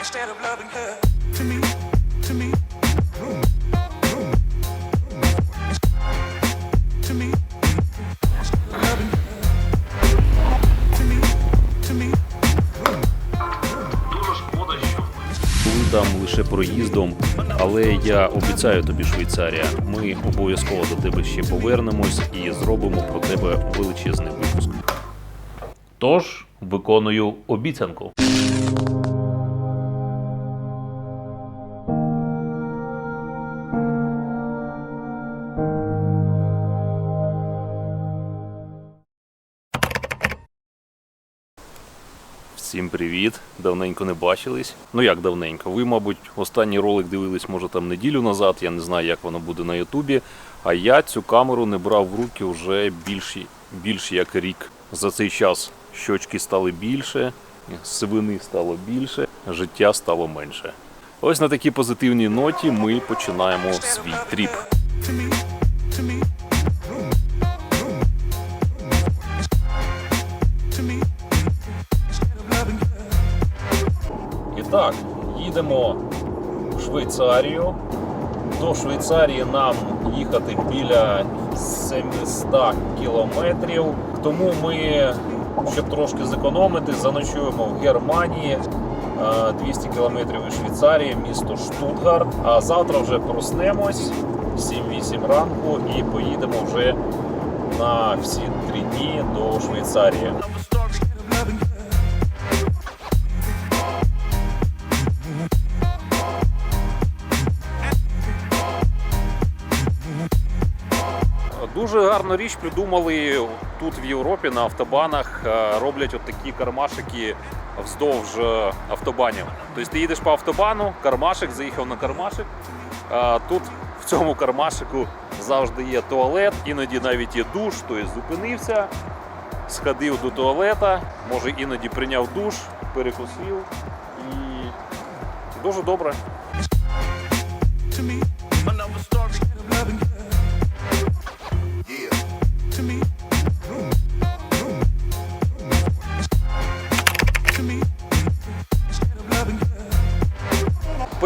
instead of loving her. To me, to me, to me, loving her. To me, to me. Дуже шкода, що Були там лише проїздом, але я обіцяю тобі, Швейцарія, ми обов'язково до тебе ще повернемось і зробимо про тебе величезний випуск. Тож виконую обіцянку. Всім привіт! Давненько не бачились. Ну як давненько? Ви, мабуть, останній ролик дивились, може там неділю назад. Я не знаю, як воно буде на Ютубі. А я цю камеру не брав в руки вже більш, більш як рік. За цей час щочки стали більше, сивини стало більше, життя стало менше. Ось на такій позитивній ноті ми починаємо свій тріп. Їдемо в Швейцарію. До Швейцарії нам їхати біля 700 кілометрів. Тому ми, щоб трошки зекономити, заночуємо в Германії. е, 200 кілометрів від Швейцарії, місто Штутгарт. А завтра вже проснемось 7-8 ранку і поїдемо вже на всі три дні до Швейцарії. Гарну річ придумали тут в Європі на автобанах. Е, Роблять от такі кармашики вздовж е, автобанів. Тобто ти їдеш по автобану, кармашик, заїхав на кармашик. Тут в цьому кармашику завжди є туалет, іноді навіть є душ, тобто зупинився, сходив до туалета, може іноді прийняв душ, перекусив і дуже добре.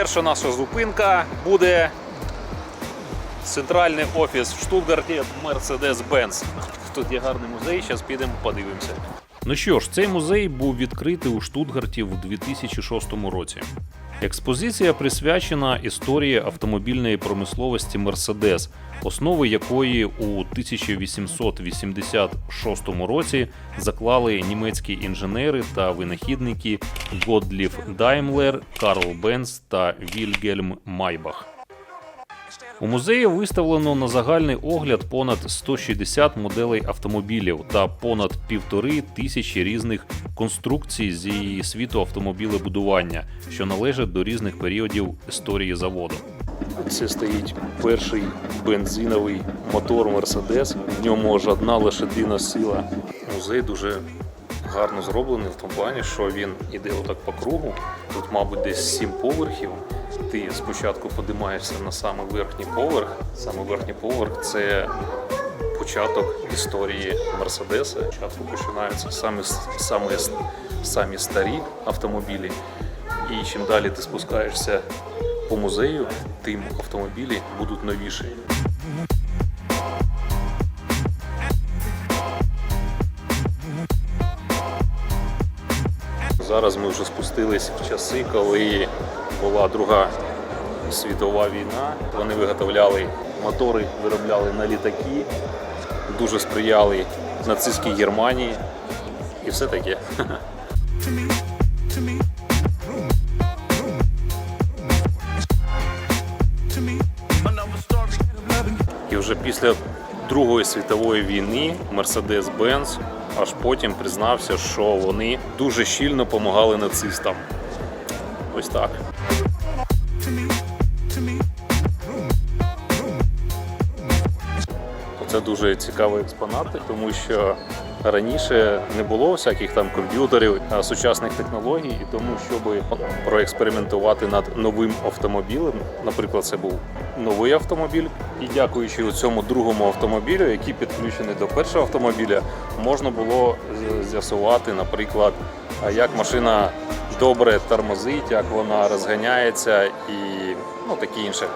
Перша наша зупинка буде центральний офіс в Штутгарті Mercedes-Benz. Тут є гарний музей, зараз підемо подивимося. Ну що ж, цей музей був відкритий у Штутгарті в 2006 році. Експозиція присвячена історії автомобільної промисловості Мерседес, основи якої у 1886 році заклали німецькі інженери та винахідники Годліф Даймлер, Карл Бенц та Вільгельм Майбах. У музеї виставлено на загальний огляд понад 160 моделей автомобілів та понад півтори тисячі різних конструкцій зі світу автомобілебудування, що належать до різних періодів історії заводу. Це стоїть перший бензиновий мотор Mercedes. В ньому аж одна лошадина сила. Музей дуже гарно зроблений в тому плані, що він іде отак по кругу. Тут, мабуть, десь сім поверхів. Ти спочатку подимаєшся на самий верхній поверх. Саме верхній поверх це початок історії Мерседеса. Спочатку починаються самі, самі, самі старі автомобілі. І чим далі ти спускаєшся по музею, тим автомобілі будуть новіші. Зараз ми вже спустились в часи, коли була Друга світова війна. Вони виготовляли мотори, виробляли на літаки, дуже сприяли нацистській Германії і все таке. І вже після Другої світової війни Mercedes-Benz аж потім признався, що вони дуже щільно допомагали нацистам. Ось так. Це дуже цікаві експонати, тому що раніше не було всяких там комп'ютерів, сучасних технологій, і тому, щоб проекспериментувати над новим автомобілем, наприклад, це був новий автомобіль, і дякуючи цьому другому автомобілю, який підключений до першого автомобіля, можна було з'ясувати, наприклад, як машина добре тормозить, як вона розганяється і ну, таке інше.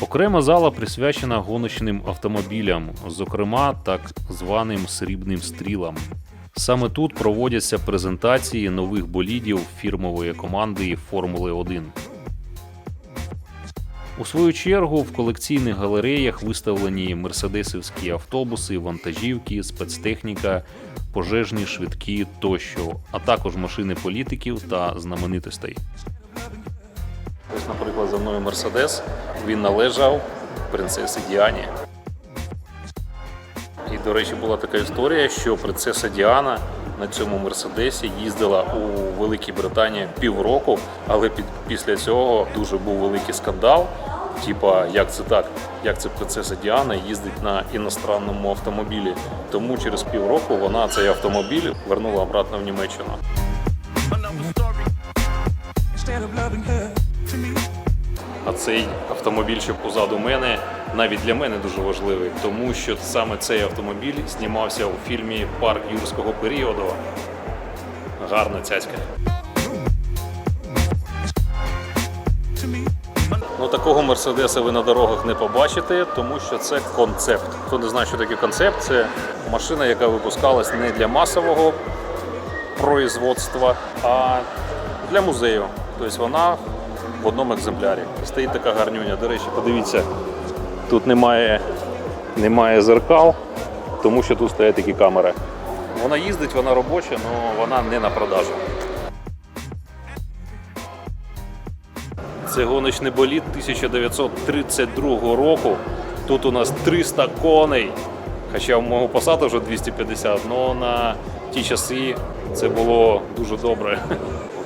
Окрема зала присвячена гоночним автомобілям, зокрема так званим срібним стрілам. Саме тут проводяться презентації нових болідів фірмової команди Формули 1. У свою чергу в колекційних галереях виставлені мерседесівські автобуси, вантажівки, спецтехніка, пожежні швидкі тощо, а також машини політиків та знаменитостей. Ось, наприклад, за мною Мерседес. Він належав принцесі Діані. І, до речі, була така історія, що принцеса Діана на цьому мерседесі їздила у Великій Британії півроку, але під, після цього дуже був великий скандал. Типа, як це так? Як це принцеса Діана їздить на іностранному автомобілі? Тому через півроку вона цей автомобіль вернула обратно в Німеччину. А цей автомобіль, що позаду мене, навіть для мене дуже важливий, тому що саме цей автомобіль знімався у фільмі Парк юрського періоду. Гарна цяцька. Ну такого мерседеса ви на дорогах не побачите, тому що це концепт. Хто не знає, що таке концепт, це машина, яка випускалась не для масового производства, а для музею. Тобто вона в одному екземплярі. Стоїть така гарнюня. До речі, подивіться, тут немає, немає зеркал, тому що тут стоять такі камери. Вона їздить, вона робоча, але вона не на продажу. Це гоночний болід 1932 року. Тут у нас 300 коней. Хоча в мого посаду вже 250, але на ті часи це було дуже добре.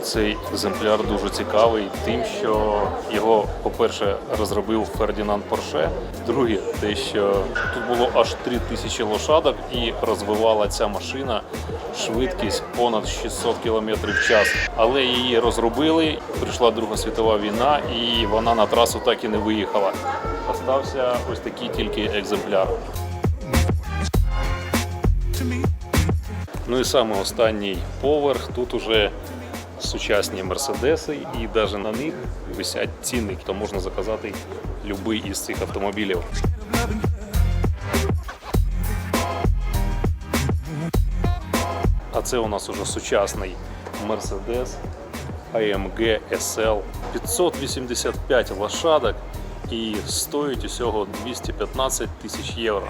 Цей екземпляр дуже цікавий тим, що його, по-перше, розробив Фердінанд Порше. Друге, те, що тут було аж 3000 лошадок і розвивала ця машина швидкість понад 600 км в час. Але її розробили, прийшла Друга світова війна, і вона на трасу так і не виїхала. Остався ось такий тільки екземпляр. Ну і саме останній поверх. Тут уже сучасні мерседеси, і навіть на них висять ціни, то можна заказати будь-який із цих автомобілів. А це у нас уже сучасний Mercedes AMG SL 585 лошадок і стоїть усього 215 тисяч євро.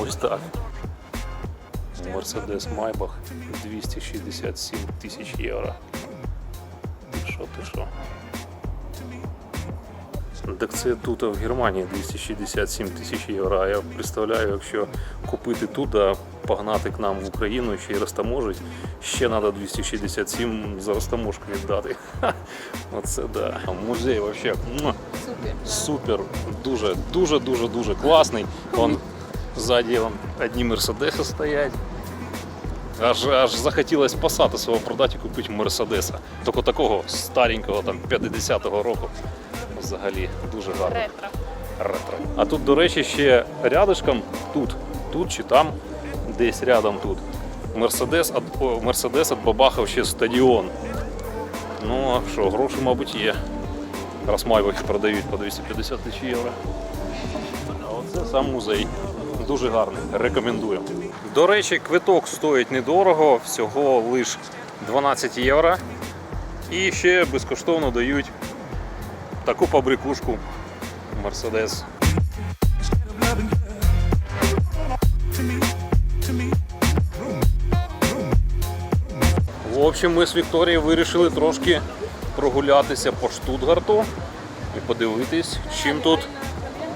Ось так. Мерседес Майбах 267 тисяч євро. Ти що, ти що? Так це тут в Германії 267 тисяч євро. А я представляю, якщо купити тут, а погнати к нам в Україну ще й розтаможить, ще треба 267 за розтаможку віддати. Ха, Оце да. Музей взагалі Супер. супер, дуже, дуже, дуже, дуже класний. Вон ззаді вон, одні мерседеси стоять. Аж, аж захотілося пасати свого продати і купити мерседеса. Тільки такого старенького, там 50-го року. Взагалі дуже гарно. Ретро. Ретро. А тут, до речі, ще рядышком, тут, тут чи там, десь рядом тут. Мерседес, Мерседес отбабахав ще стадіон. Ну, а що, гроші, мабуть, є. Раз майбахи продають по 250 тисяч євро. А оце сам музей. Дуже гарний. Рекомендую. До речі, квиток стоїть недорого, всього лише 12 євро. І ще безкоштовно дають таку побрякушку Мерседес. В общем, ми з Вікторією вирішили трошки прогулятися по Штутгарту і подивитись, чим тут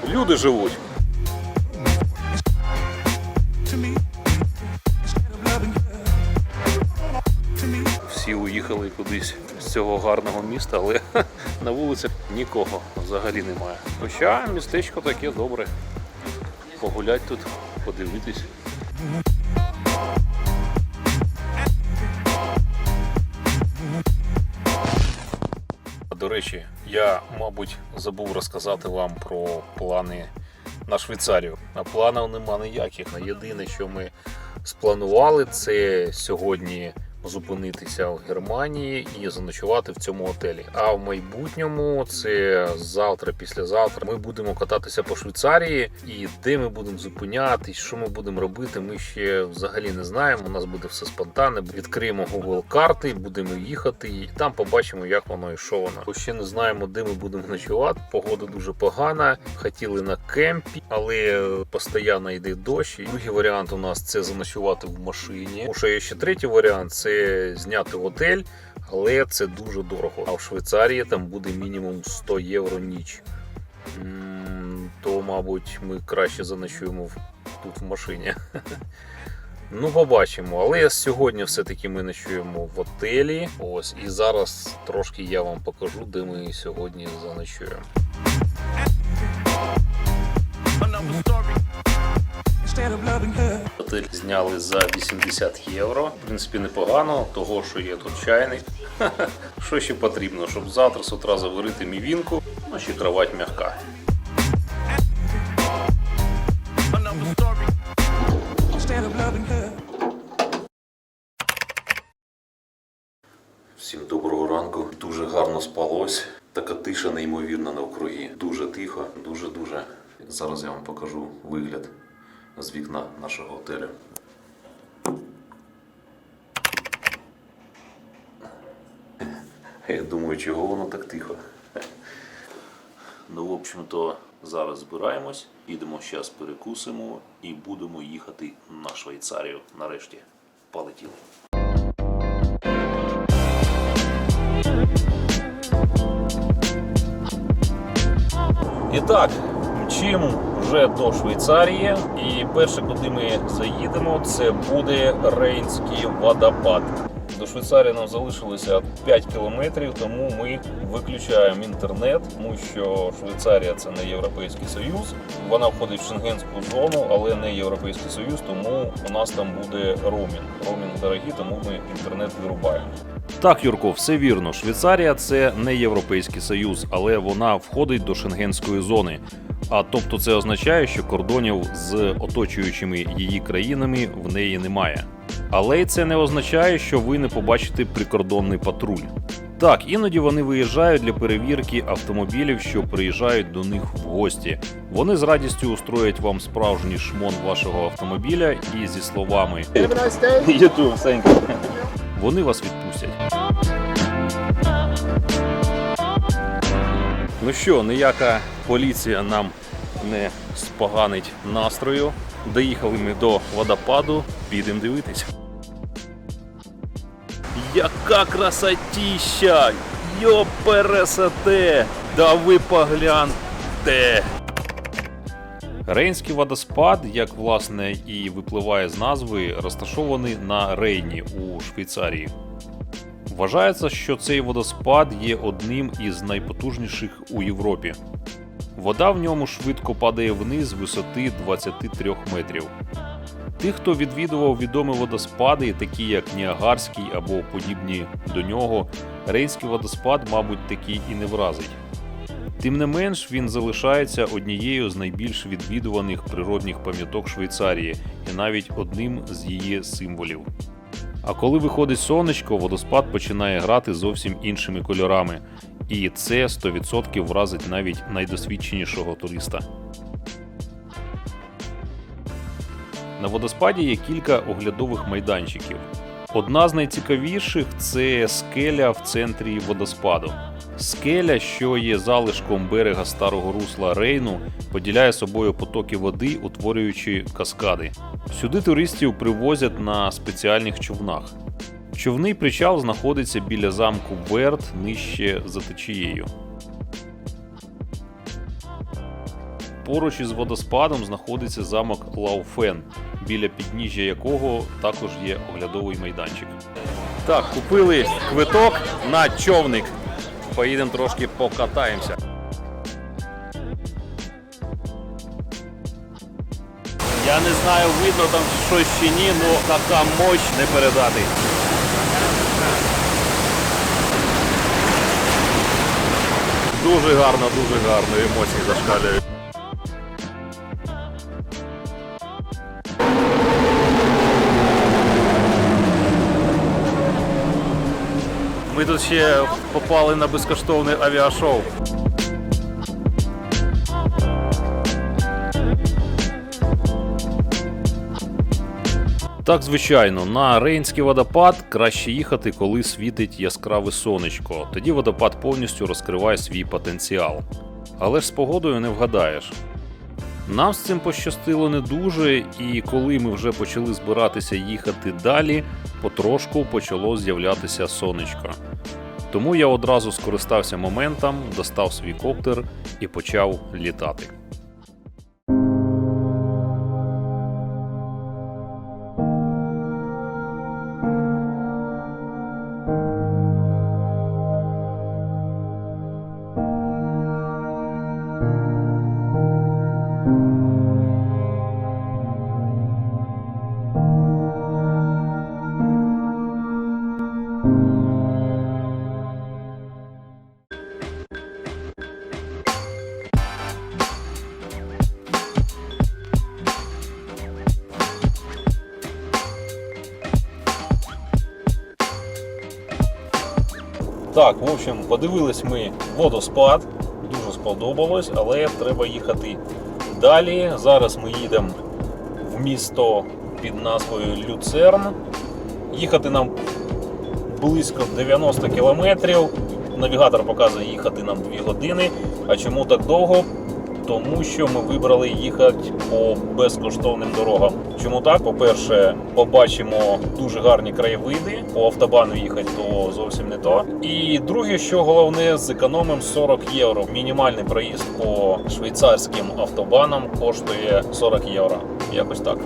люди живуть. Всі уїхали кудись з цього гарного міста, але на вулицях нікого взагалі немає. Хоча містечко таке добре. Погулять тут, подивитись. До речі, я, мабуть, забув розказати вам про плани на Швейцарію. А планів нема ніяких. Єдине, що ми спланували це сьогодні зупинитися в Германії і заночувати в цьому готелі. А в майбутньому це завтра, післязавтра. Ми будемо кататися по Швейцарії, і де ми будемо зупинятись, що ми будемо робити. Ми ще взагалі не знаємо. У нас буде все спонтанне. Відкриємо Google карти, будемо їхати, і там побачимо, як воно і що воно. Ще не знаємо, де ми будемо ночувати. Погода дуже погана. Хотіли на кемпі, але постійно йде дощ. Другий варіант у нас це заночувати в машині. Тому що є ще третій варіант це зняти готель, але це дуже дорого. А в Швейцарії там буде мінімум 100 євро ніч. То, мабуть, ми краще заночуємо тут в машині. Ну, побачимо. Але сьогодні все-таки ми ночуємо в готелі. Ось, і зараз трошки я вам покажу, де ми сьогодні заночуємо. Instead of loving her. Готель зняли за 80 євро. В принципі, непогано, того, що є тут чайник. Що ще потрібно, щоб завтра з утра заварити мівінку, ну ще кровать м'яка. Всім доброго ранку. Дуже гарно спалось. Така тиша неймовірна навкруги. Дуже тихо, дуже дуже. Зараз я вам покажу вигляд з вікна нашого готелю. Я думаю, чого воно так тихо. Ну, в общем-то, зараз збираємось, ідемо зараз перекусимо і будемо їхати на Швейцарію. Нарешті полетіли. І так, мчимо вже до Швейцарії. І перше, куди ми заїдемо, це буде Рейнський водопад. До Швейцарії нам залишилося 5 кілометрів, тому ми виключаємо інтернет, тому що Швейцарія це не Європейський Союз. Вона входить в Шенгенську зону, але не Європейський Союз, тому у нас там буде роумінг. Роумінг дорогий, тому ми інтернет вирубаємо. Так, Юрко, все вірно. Швейцарія це не Європейський Союз, але вона входить до шенгенської зони. А тобто це означає, що кордонів з оточуючими її країнами в неї немає. Але й це не означає, що ви не побачите прикордонний патруль. Так, іноді вони виїжджають для перевірки автомобілів, що приїжджають до них в гості. Вони з радістю устроять вам справжній шмон вашого автомобіля і зі словами. YouTube, thank you. Вони вас відпустять. Ну що, ніяка поліція нам не споганить настрою. Доїхали ми до водопаду, підемо дивитись. Яка красотіща! Йопересете! Да ви погляньте! Рейнський водоспад, як власне і випливає з назви, розташований на Рейні у Швейцарії. Вважається, що цей водоспад є одним із найпотужніших у Європі. Вода в ньому швидко падає вниз висоти 23 метрів. Тих, хто відвідував відомі водоспади, такі як Ніагарський або подібні до нього, Рейнський водоспад, мабуть, таки і не вразить. Тим не менш, він залишається однією з найбільш відвідуваних природних пам'яток Швейцарії і навіть одним з її символів. А коли виходить сонечко, водоспад починає грати зовсім іншими кольорами, і це 100% вразить навіть найдосвідченішого туриста. На водоспаді є кілька оглядових майданчиків. Одна з найцікавіших це скеля в центрі водоспаду. Скеля, що є залишком берега старого русла Рейну, поділяє собою потоки води, утворюючи каскади. Сюди туристів привозять на спеціальних човнах. Човний причал знаходиться біля замку Верт нижче за течією. Поруч із водоспадом знаходиться замок Лауфен, біля підніжжя якого також є оглядовий майданчик. Так, купили квиток на човник. Поїдемо трошки покатаємося. Я не знаю, видно там щось чи ні, але така мощ не передати. Дуже гарно, дуже гарно, емоції зашкалюють. Ми тут ще попали на безкоштовне авіашоу. Так, звичайно, на Рейнський водопад краще їхати, коли світить яскраве сонечко. Тоді водопад повністю розкриває свій потенціал. Але ж з погодою не вгадаєш. Нам з цим пощастило не дуже, і коли ми вже почали збиратися їхати далі, потрошку почало з'являтися сонечко. Тому я одразу скористався моментом, достав свій коптер і почав літати. Так, в общем, подивились ми водоспад, дуже сподобалось, але треба їхати далі. Зараз ми їдемо в місто під назвою Люцерн. Їхати нам близько 90 кілометрів. Навігатор показує їхати нам 2 години. А чому так довго? Тому що ми вибрали їхати по безкоштовним дорогам. Чому так? По-перше, побачимо дуже гарні краєвиди. По автобану їхати то зовсім не то. І друге, що головне, зекономимо 40 євро. Мінімальний проїзд по швейцарським автобанам коштує 40 євро. Якось так.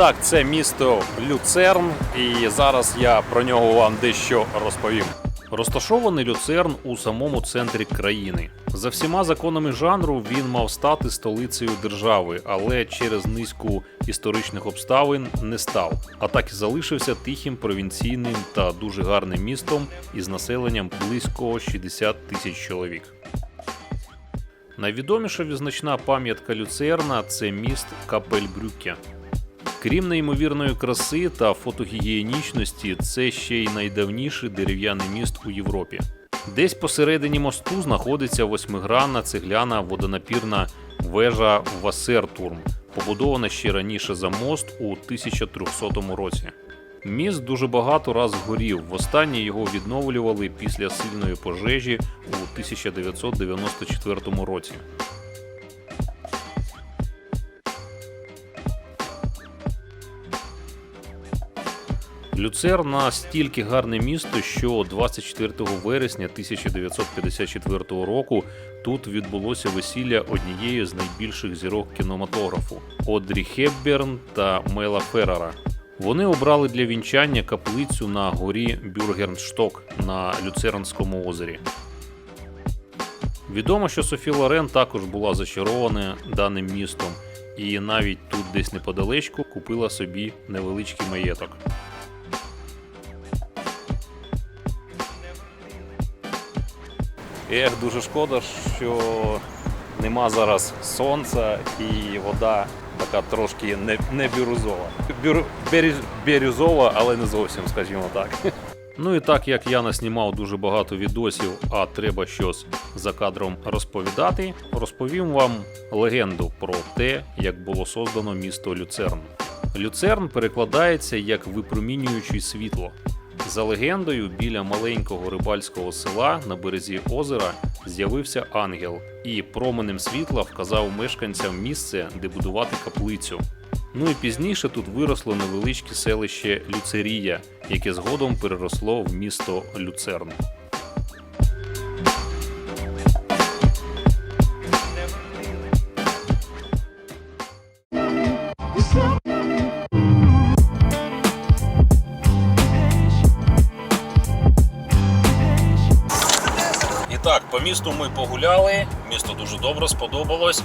Так, це місто Люцерн, і зараз я про нього вам дещо розповім. Розташований Люцерн у самому центрі країни. За всіма законами жанру він мав стати столицею держави, але через низку історичних обставин не став. А так і залишився тихим провінційним та дуже гарним містом із населенням близько 60 тисяч чоловік. Найвідоміша відзначна пам'ятка Люцерна це міст Капельбрюке. Крім неймовірної краси та фотогігієнічності, це ще й найдавніший дерев'яний міст у Європі. Десь посередині мосту знаходиться восьмигранна цегляна водонапірна вежа Васертурм, побудована ще раніше за мост у 1300 році. Міст дуже багато раз згорів. Востаннє його відновлювали після сильної пожежі у 1994 році. Люцер настільки гарне місто, що 24 вересня 1954 року тут відбулося весілля однієї з найбільших зірок кінематографу Одрі Хепберн та Мела Феррера. Вони обрали для вінчання каплицю на горі Бюргерншток на Люцернському озері. Відомо, що Софі Лорен також була зачарована даним містом, і навіть тут десь неподалечку купила собі невеличкий маєток. Ех, дуже шкода, що нема зараз сонця і вода така трошки не, не бірюзова. Бюр, бірюз- бірюзова, але не зовсім, скажімо так. Ну і так як я наснімав дуже багато відосів, а треба щось за кадром розповідати, розповім вам легенду про те, як було создано місто Люцерн. Люцерн перекладається як випромінюючий світло. За легендою, біля маленького рибальського села на березі озера з'явився ангел і променем світла вказав мешканцям місце, де будувати каплицю. Ну і пізніше тут виросло невеличке селище Люцерія, яке згодом переросло в місто Люцерн. Місту ми погуляли, місто дуже добре сподобалось,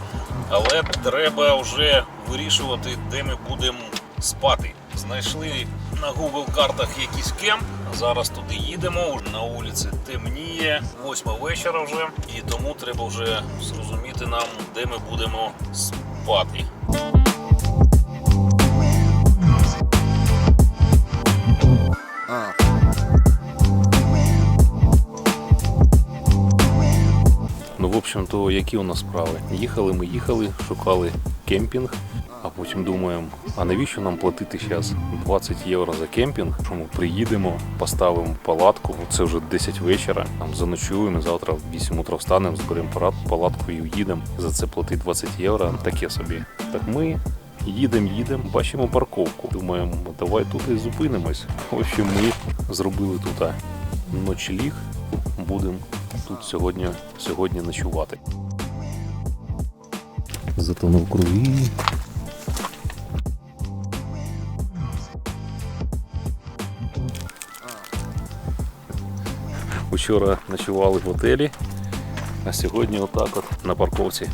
але треба вже вирішувати, де ми будемо спати. Знайшли на Google картах якийсь кемп. Зараз туди їдемо. На вулиці темніє, восьма вечора вже, і тому треба вже зрозуміти нам, де ми будемо спати. В общем-то, які у нас справи? Їхали ми їхали, шукали кемпінг, а потім думаємо, а навіщо нам платити зараз 20 євро за кемпінг? Що ми приїдемо, поставимо палатку, це вже 10 вечора, там заночуємо, завтра в 8 утра встанемо, зберемо палатку і уїдемо. За це платити 20 євро, таке собі. Так ми їдемо, їдемо, бачимо парковку. Думаємо, давай тут і зупинимось. В общем, ми зробили тут ночліг, будемо тут сьогодні, сьогодні ночувати. Затонув крові. Вчора ночували в готелі, а сьогодні отак от на парковці